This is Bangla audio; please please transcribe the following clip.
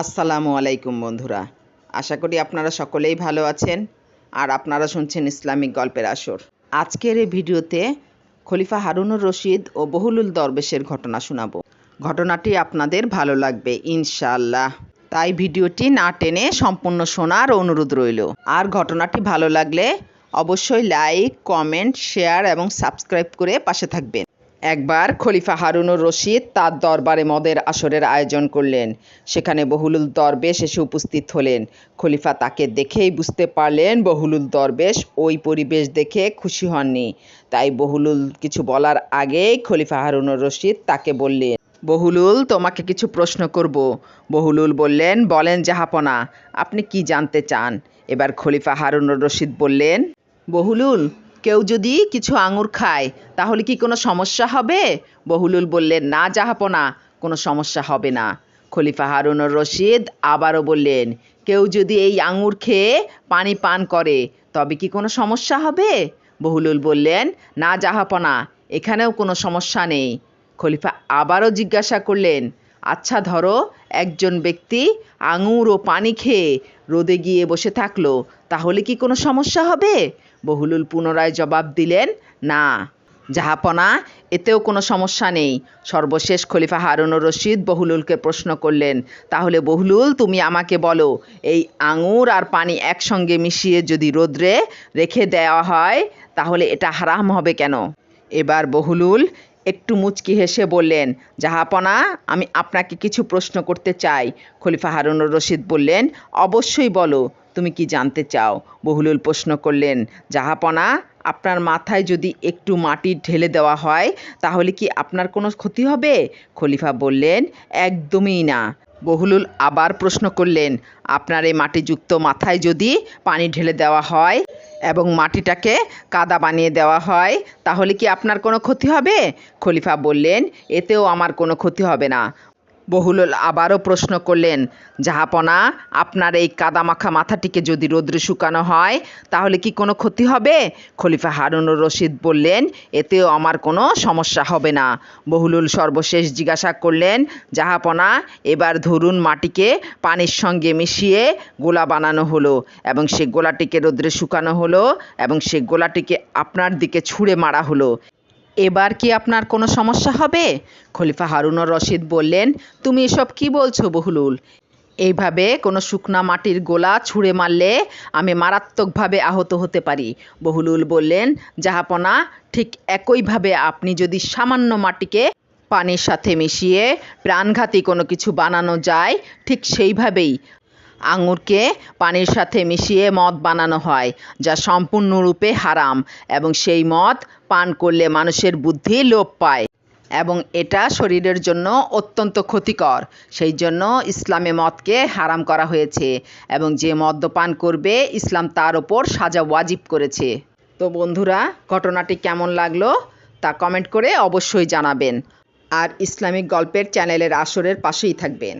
আসসালামু আলাইকুম বন্ধুরা। আশা করি আপনারা সকলেই ভালো আছেন আর আপনারা শুনছেন ইসলামিক গল্পের আসর। আজকের এই ভিডিওতে খলিফা হারুনুর রশিদ ও বহুলুল দরবেশের ঘটনা শোনাবো। ঘটনাটি আপনাদের ভালো লাগবে, ইনশাআল্লাহ। তাই ভিডিওটি না টেনে সম্পূর্ণ শোনার অনুরোধ রইল। আর ঘটনাটি ভালো লাগলে অবশ্যই লাইক, কমেন্ট, শেয়ার এবং সাবস্ক্রাইব করে পাশে থাকবেন। একবার খলিফা হারুনুর রশিদ তার দরবারে মদের আসরের আয়োজন করলেন। সেখানে বহুলুল দরবেশ এসে উপস্থিত হলেন। খলিফা তাকে দেখেই বুঝতে পারলেন বহুলুল দরবেশ ওই পরিবেশ দেখে খুশি হননি। তাই বহুলুল কিছু বলার আগেই খলিফা হারুনুর রশিদ তাকে বললেন, বহুলুল, তোমাকে কিছু প্রশ্ন করব। বহুলুল বললেন, বলেন জাহাপনা, আপনি কি জানতে চান? এবার খলিফা হারুনুর রশিদ বললেন, বহুলুল কেউ যদি কিছু আঙুর খায়, তাহলে কি কোনো সমস্যা হবে? বহুলুল বললেন, না, জাহাপনা, কোনো সমস্যা হবে না। খলিফা হারুনুর রশিদ আবারও বললেন, কেউ যদি এই আঙুর খেয়ে পানি পান করে, তবে কি কোনো সমস্যা হবে? বহুলুল বললেন, না, জাহাপনা, এখানেও কোনো সমস্যা নেই। খলিফা আবারও জিজ্ঞাসা করলেন আচ্ছা ধরো, একজন ব্যক্তি আঙুর ও পানি খেয়ে রোদে গিয়ে বসে থাকল, তাহলে কি কোনো সমস্যা হবে? বহুলুল পুনরায় জবাব দিলেন, না। জাহাপনা এতেও কোনো সমস্যা নেই। সর্বশেষ খলিফা হারুনুর রশিদ বহুলুলকে প্রশ্ন করলেন, তাহলে বহুলুল, তুমি আমাকে বলো, এই আঙুর আর পানি একসঙ্গে মিশিয়ে যদি রোদ্রে রেখে দেওয়া হয়, তাহলে এটা হারাম হবে কেন? এবার বহুলুল একটু মুচকি হেসে বললেন, জাহাপনা, আমি আপনাকে কিছু প্রশ্ন করতে চাই। খলিফা হারুনুর রশিদ বললেন, অবশ্যই বলো, তুমি কি জানতে চাও? বহুলুল প্রশ্ন করলেন, জাহাপনা, আপনার মাথায় যদি একটু মাটি ঢেলে দেওয়া হয়, তাহলে কি আপনার কোনো ক্ষতি হবে? খলিফা বললেন, একদমই না। বহুলুল আবার প্রশ্ন করলেন, আপনার এই মাটিযুক্ত মাথায় যদি পানি ঢেলে দেওয়া হয় এবং মাটিটাকে কাদা বানিয়ে দেওয়া হয়, তাহলে কি আপনার কোনো ক্ষতি হবে? খলিফা বললেন, এতেও আমার কোনো ক্ষতি হবে না। বহুলুল আবারও প্রশ্ন করলেন, জাহাপনা, আপনার এই কাদামাখা মাথাটিকে যদি রোদ্রে শুকানো হয়, তাহলে কি কোনো ক্ষতি হবে? খলিফা হারুনুর রশিদ বললেন, এতেও আমার কোনো সমস্যা হবে না। বহুলুল সর্বশেষ জিজ্ঞাসা করলেন, জাহাপনা, এবার ধরুন মাটিকে পানির সঙ্গে মিশিয়ে গোলা বানানো হলো এবং সে গোলাটিকে রোদ্রে শুকানো হলো এবং সে গোলাটিকে আপনার দিকে ছুঁড়ে মারা হলো। এবার কি আপনার কোনো সমস্যা হবে? খলিফা হারুনুর রশিদ বললেন, তুমি এসব কি বলছো বহুলুল? এইভাবে কোনো শুকনা মাটির গোলা ছুঁড়ে মারলে আমি মারাত্মকভাবে আহত হতে পারি। বহুলুল বললেন জাহাপনা ঠিক একইভাবে আপনি যদি সামান্য মাটিকে পানির সাথে মিশিয়ে প্রাণঘাতী কোনো কিছু বানানো যায়, ঠিক সেইভাবেই আঙুরকে পানির সাথে মিশিয়ে মদ বানানো হয়, যা সম্পূর্ণরূপে হারাম এবং সেই মদ পান করলে মানুষের বুদ্ধি লোপ পায় এবং এটা শরীরের জন্য অত্যন্ত ক্ষতিকর। সেই জন্য ইসলামে মদকে হারাম করা হয়েছে এবং যে মদ্যপান করবে, ইসলাম তার ওপর সাজা ওয়াজিব করেছে। তো বন্ধুরা, ঘটনাটি কেমন লাগল তা কমেন্ট করে অবশ্যই জানাবেন। আর ইসলামিক গল্পের চ্যানেলের আসরের পাশেই থাকবেন।